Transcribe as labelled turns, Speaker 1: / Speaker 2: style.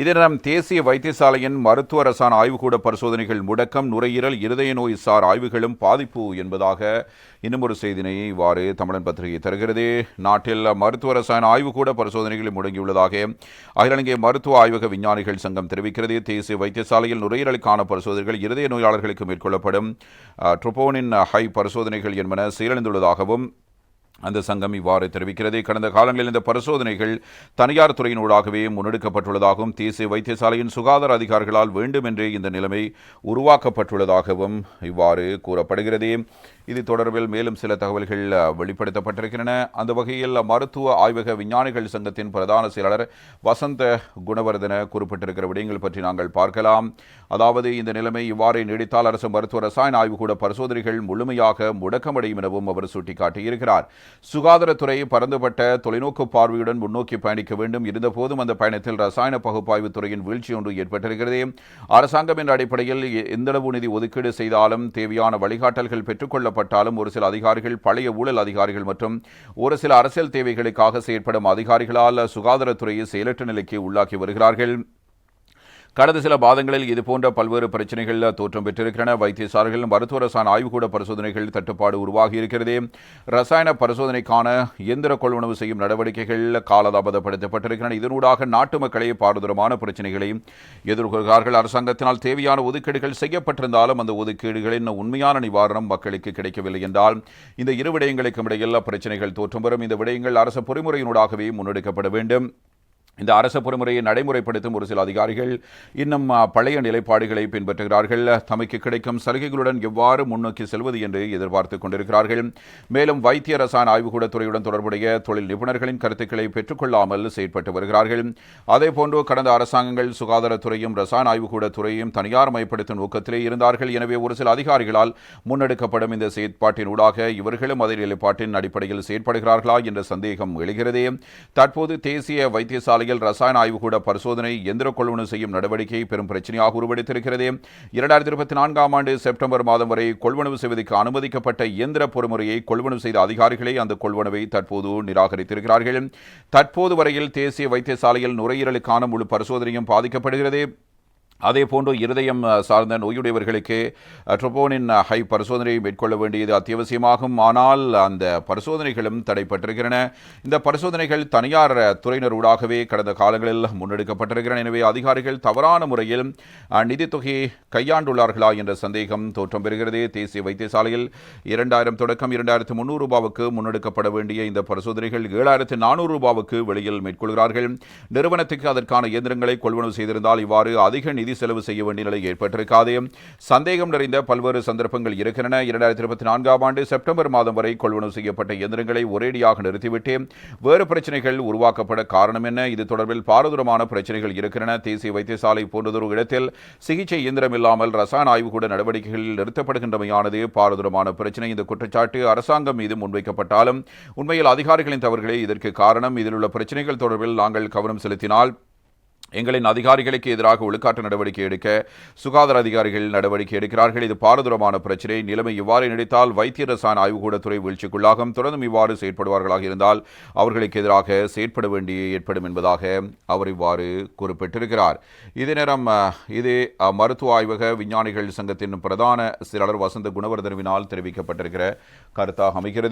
Speaker 1: இதனிடம் தேசிய வைத்தியசாலையின் மருத்துவ அரசான் ஆய்வுக்கூட பரிசோதனைகள் முடக்கம் நுரையீரல் இருதய நோய் சார் ஆய்வுகளும் பாதிப்பு என்பதாக இன்னும் ஒரு செய்தினை இவ்வாறு தமிழன் பத்திரிகை தருகிறது. நாட்டில் மருத்துவ ரசாயன ஆய்வுக்கூட பரிசோதனைகள் முடங்கியுள்ளதாக அகில இலங்கை மருத்துவ ஆய்வக விஞ்ஞானிகள் சங்கம் தெரிவிக்கிறது. தேசிய வைத்தியசாலையில் நுரையீரலுக்கான பரிசோதனைகள் இருதய நோயாளர்களுக்கு மேற்கொள்ளப்படும் ட்ரோபோனின் ஹை பரிசோதனைகள் என்பன சீரழிந்துள்ளதாகவும் அந்த சங்கம் இவ்வாறு தெரிவிக்கிறது. கடந்த காலங்களில் இந்த பரிசோதனைகள் தனியார் துறையினூடாகவே முன்னெடுக்கப்பட்டுள்ளதாகவும் தேசிய வைத்தியசாலையின் சுகாதார அதிகாரிகளால் வேண்டுமென்றே இந்த நிலைமை உருவாக்கப்பட்டுள்ளதாகவும் இவ்வாறு கூறப்படுகிறது. இது தொடர்பில் மேலும் சில தகவல்கள் வெளிப்படுத்தப்பட்டிருக்கின்றன. அந்த வகையில் மருத்துவ ஆய்வக விஞ்ஞானிகள் சங்கத்தின் பிரதான செயலாளர் வசந்த குணவர்தன குறிப்பிட்டிருக்கிற விடயங்கள் பற்றி நாங்கள் பார்க்கலாம். அதாவது இந்த நிலைமை இவ்வாறே நீடித்தால் அரசு மருத்துவ ரசாயன ஆய்வுக்கூட பரிசோதனைகள் முழுமையாக முடக்கமடையும் எனவும் அவர் சுட்டிக்காட்டியிருக்கிறார். சுகாதாரத்துறை பரந்துபட்ட தொலைநோக்கு பார்வையுடன் முன்னோக்கி பயணிக்க வேண்டும். இருந்தபோதும் அந்த பயணத்தில் ரசாயன பகுப்பாய்வு துறையின் வீழ்ச்சி ஒன்று ஏற்பட்டிருக்கிறது. அரசாங்கம் என்ற அடிப்படையில் எ- எந்தளவு நிதி ஒதுக்கீடு செய்தாலும் தேவையான வழிகாட்டல்கள் பெற்றுக்கொள்ளப்பட்டாலும் ஒரு சில அதிகாரிகள் பழைய ஊழல் அதிகாரிகள் மற்றும் ஒரு சில அரசியல் தேவைகளுக்காக செயற்படும் அதிகாரிகளால் சுகாதாரத்துறையை செயலற்ற நிலைக்கு உள்ளாக்கி வருகிறார்கள். கடந்த சில மாதங்களில் இதுபோன்ற பல்வேறு பிரச்சனைகள் தோற்றம் பெற்றிருக்கின்றன. வைத்தியசாரர்கள் மருத்துவ ரசாயன ஆய்வுக்கூட பரிசோதனைகள் தட்டுப்பாடு உருவாகி இருக்கிறது. ரசாயன பரிசோதனைக்கான இயந்திர கொள்வனவு செய்யும் நடவடிக்கைகள் காலதாமதப்படுத்தப்பட்டிருக்கின்றன. இதனூடாக நாட்டு மக்களே பாரதூரமான பிரச்சனைகளை எதிர்கொள்கிறார்கள். அரசாங்கத்தினால் தேவையான ஒதுக்கீடுகள் செய்யப்பட்டிருந்தாலும் அந்த ஒதுக்கீடுகளின் உண்மையான நிவாரணம் மக்களுக்கு கிடைக்கவில்லை என்றால் இந்த இரு விடயங்களுக்கும் இடையில் பிரச்சனைகள் தோற்றம் வரும் இந்த விடயங்கள் அரசு பொறிமுறையினூடாகவே முன்னெடுக்கப்பட வேண்டும். இந்த அரச பொறுமுறையை நடைமுறைப்படுத்தும் ஒரு சில அதிகாரிகள் இன்னும் பழைய நிலைப்பாடுகளை பின்பற்றுகிறார்கள். தமக்கு கிடைக்கும் சலுகைகளுடன் எவ்வாறு முன்னோக்கி செல்வது என்று எதிர்பார்த்து கொண்டிருக்கிறார்கள். மேலும் வைத்திய ரசாயன ஆய்வுக்கூட துறையுடன் தொடர்புடைய தொழில் நிபுணர்களின் கருத்துக்களை பெற்றுக்கொள்ளாமல் செயற்பட்டு வருகிறார்கள். அதேபோன்று கடந்த அரசாங்கங்கள் சுகாதாரத்துறையும் ரசாயன ஆய்வுக்கூட துறையும் தனியார் மயப்படுத்தும் நோக்கத்திலே இருந்தார்கள். எனவே ஒரு சில அதிகாரிகளால் முன்னெடுக்கப்படும் இந்த செயற்பாட்டின் ஊடாக இவர்களும் அதே நிலைப்பாட்டின் அடிப்படையில் செயற்படுகிறார்களா என்ற சந்தேகம் எழுகிறது. தற்போது தேசிய வைத்தியசாலையில் ரசாயன ஆய்வுக்கூட பரிசோதனை எந்திர கொள்வனு செய்யும் நடவடிக்கை பெரும் பிரச்சனையாக உருவெடுத்திருக்கிறது. இரண்டாயிரத்தி இருபத்தி நான்காம் ஆண்டு செப்டம்பர் மாதம் வரை கொள்வனவு செய்வதற்கு அனுமதிக்கப்பட்ட இயந்திர பொறுமுறையை கொள்வனவு செய்த அதிகாரிகளே அந்த கொள்வனவை தற்போது நிராகரித்திருக்கிறார்கள். தற்போது வரையில் தேசிய வைத்தியசாலையில் நுரையீரலுக்கான முழு பரிசோதனையும் பாதிக்கப்படுகிறது. அதே போன்று இருதயம் சார்ந்த நோயுடையவர்களுக்கு ட்ரோபோனின் ஹை பரிசோதனையை மேற்கொள்ள வேண்டியது அத்தியாவசியமாகும். ஆனால் அந்த பரிசோதனைகளும் தடைப்பட்டிருக்கின்றன. இந்த பரிசோதனைகள் தனியார் துறையினர் துறையினரூடாகவே கடந்த காலங்களில் முன்னெடுக்கப்பட்டிருக்கின்றன. எனவே அதிகாரிகள் தவறான முறையில் நிதித்தொகையை தொகையை கையாண்டுள்ளார்களா என்ற சந்தேகம் தோற்றம் பெறுகிறது. தேசிய வைத்தியசாலையில் இரண்டாயிரம் தொடக்கம் இரண்டாயிரத்து முந்நூறு ரூபாவுக்கு முன்னெடுக்கப்பட வேண்டிய இந்த பரிசோதனைகள் ஏழாயிரத்து நானூறு ரூபாவுக்கு வெளியில் மேற்கொள்கிறார்கள். நிறுவனத்துக்கு அதற்கான இயந்திரங்களை கொள்வனவு செய்திருந்தால் இவ்வாறு அதிக நிதி நிதி செலவு செய்ய வேண்டிய நிலை ஏற்பட்டிருக்காது. சந்தேகம் நிறைந்த பல்வேறு சந்தர்ப்பங்கள் இருக்கின்றன. இரண்டாயிரத்தி இருபத்தி நான்காம் ஆண்டு செப்டம்பர் மாதம் வரை கொள்வனவு செய்யப்பட்ட இயந்திரங்களை ஒரேடியாக நிறுத்திவிட்டு வேறு பிரச்சனைகள் உருவாக்கப்பட காரணம் என்ன? இது தொடர்பில் பாரதூரமான பிரச்சனைகள் இருக்கின்றன. தேசிய வைத்தியசாலை போன்றதொரு இடத்தில் சிகிச்சை இயந்திரம் இல்லாமல் ரசாயன ஆய்வுக்கூட நடவடிக்கைகளில் நிறுத்தப்படுகின்றமையானது பாரதூரமான பிரச்சனை. இந்த குற்றச்சாட்டு அரசாங்கம் மீது முன்வைக்கப்பட்டாலும் உண்மையில் அதிகாரிகளின் தவறுகளே இதற்கு காரணம். இதில் உள்ள பிரச்சனைகள் தொடர்பில் நாங்கள் கவனம் செலுத்தினால் எங்களின் அதிகாரிகளுக்கு எதிராக ஒழுக்காற்று நடவடிக்கை எடுக்க சுகாதார அதிகாரிகள் நடவடிக்கை எடுக்கிறார்கள். இது பாரதூரமான பிரச்சினை. நிலைமை இவ்வாறு நீடித்தால் வைத்திய ரசாயன ஆய்வுக்கூடத்துறை வீழ்ச்சிக்குள்ளாகும். தொடர்ந்தும் இவ்வாறு செயற்படுவார்களாக இருந்தால் அவர்களுக்கு எதிராக செயற்பட வேண்டிய ஏற்படும் என்பதாக அவர் இவ்வாறு குறிப்பிட்டிருக்கிறார். இதே நேரம் இது மருத்துவ ஆய்வக விஞ்ஞானிகள் சங்கத்தின் பிரதான செயலாளர் வசந்த குணவர்தனவினால் தெரிவிக்கப்பட்டிருக்கிற கருத்தாக அமைகிறது.